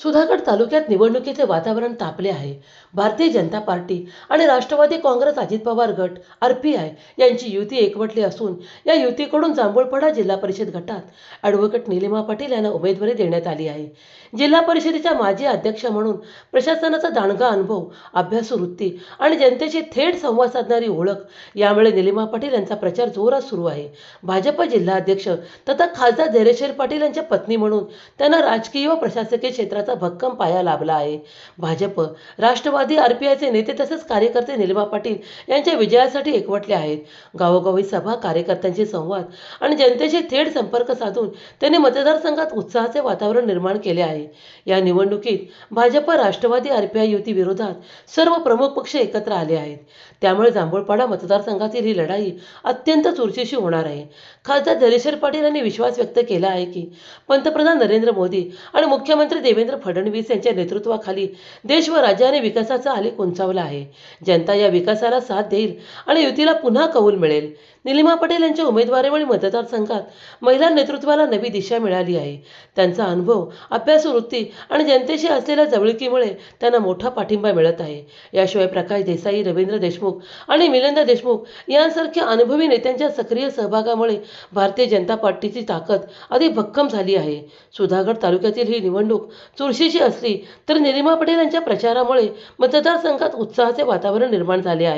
सुधागड तालुक्यात निवडणुकीचे वातावरण तापले आहे. भारतीय जनता पार्टी आणि राष्ट्रवादी काँग्रेस अजित पवार गट आर पी आय यांची युती एकवटली असून या युतीकडून जांभूळपाडा जिल्हा परिषद गटात ॲडव्होकेट निलिमा पाटील यांना उमेदवारी देण्यात आली आहे. जिल्हा परिषदेच्या माजी अध्यक्ष म्हणून प्रशासनाचा दांडगा अनुभव अभ्यासू वृत्ती आणि जनतेशी थेट संवाद साधणारी ओळख यामुळे निलिमा पाटील यांचा प्रचार जोरात सुरू आहे. भाजप जिल्हाध्यक्ष तथा खासदार धैर्यशील पाटील यांच्या पत्नी म्हणून त्यांना राजकीय व प्रशासकीय क्षेत्रात क्षेत्राचा भक्कम पाया लाभला आहे. भाजप राष्ट्रवादी आरपीआयचे नेते तसेच कार्यकर्ते निलिमा पाटील यांच्या विजयासाठी एकवटले आहेत. गावोगावी सभा कार्यकर्त्यांशी संवाद आणि जनतेशी थेट संपर्क साधून त्यांनी मतदारसंघात उत्साहाचे वातावरण निर्माण केले आहे. या निवडणुकीत भाजप राष्ट्रवादी आरपीआय युती विरोधात सर्व प्रमुख पक्ष एकत्र आले आहेत. त्यामुळे जांभूळपाडा मतदारसंघातील ही लढाई अत्यंत चुरशीशी होणार आहे. खासदार धैर्यशील पाटील यांनी विश्वास व्यक्त केला आहे की पंतप्रधान नरेंद्र मोदी आणि मुख्यमंत्री देवेंद्र फडणवीस यांच्या नेतृत्वाखाली देश व राज्याने विकासाचा आलेख उंचावला आहे. जनता या विकासाला साथ देईल आणि युतीला पुन्हा कौल मिळेल. निलिमा पटेल यांच्या उमेदवारीमुळे मतदारसंघात महिला नेतृत्वाला नवी दिशा मिळाली आहे. त्यांचा अनुभव अभ्यासू वृत्ती आणि जनतेशी असलेल्या जवळकीमुळे त्यांना मोठा पाठिंबा मिळत आहे. याशिवाय प्रकाश देसाई रवींद्र देशमुख आणि मिलिंद देशमुख यांसारख्या अनुभवी नेत्यांच्या सक्रिय सहभागामुळे भारतीय जनता पार्टीची ताकद अधिक भक्कम झाली आहे. सुधागड तालुक्यातील ही निवडणूक चुरशीची असली तर निलिमा पटेल यांच्या प्रचारामुळे मतदारसंघात उत्साहाचे वातावरण निर्माण झाले आहे.